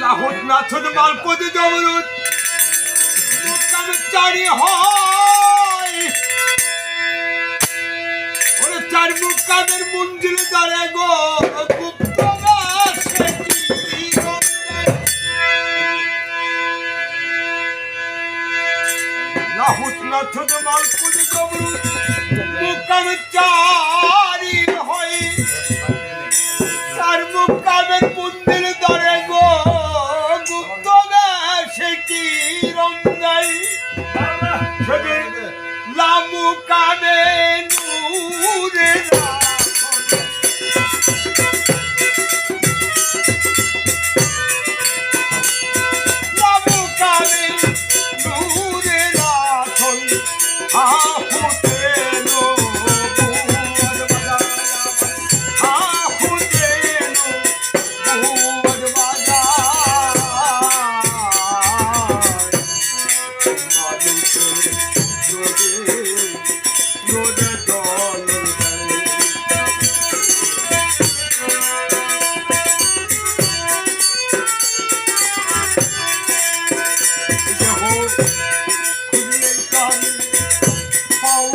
Lahore Nathan মালপতি জমরুদ চারি হয়। ওরে চার মুখ কামের মঞ্জিল দাঁড়ায় গো গুপ্ত கவரும்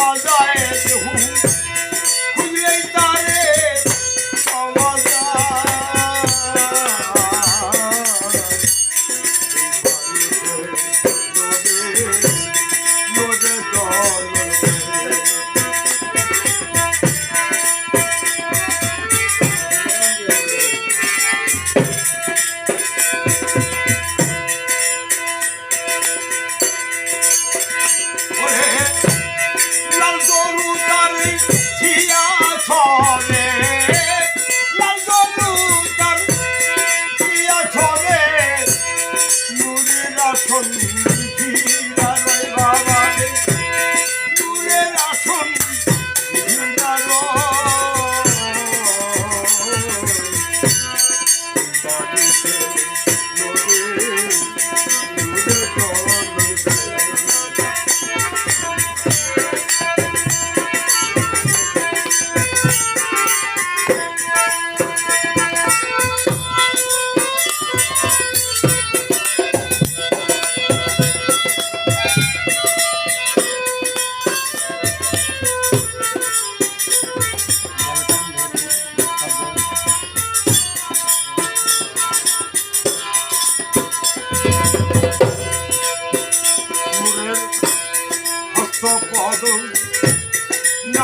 好吓人 সন্ধি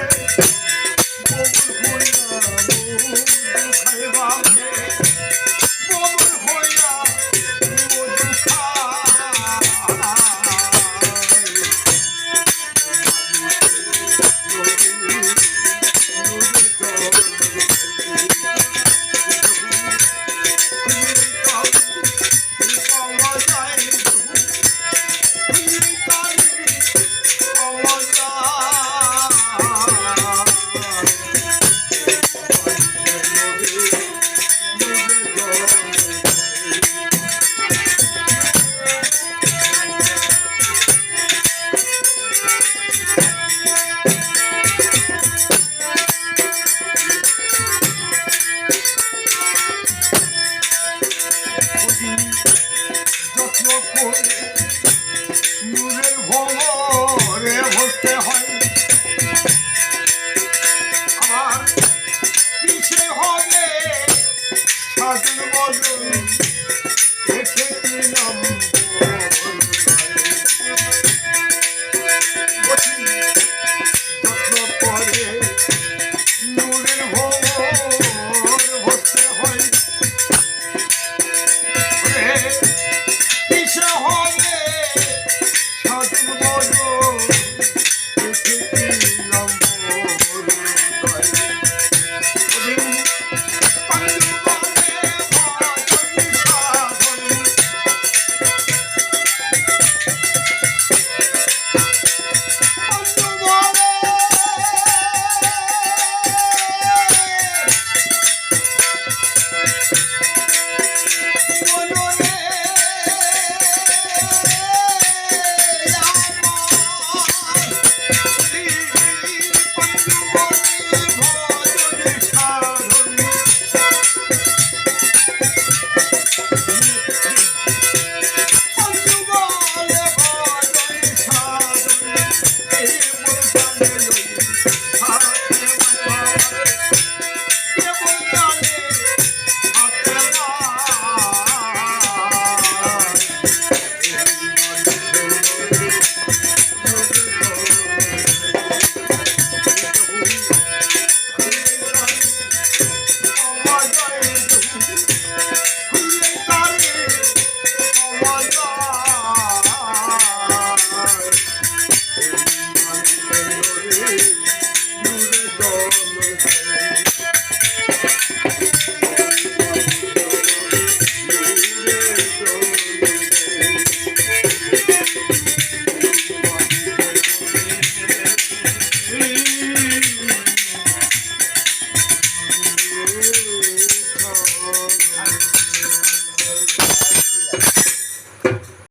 yeah. one.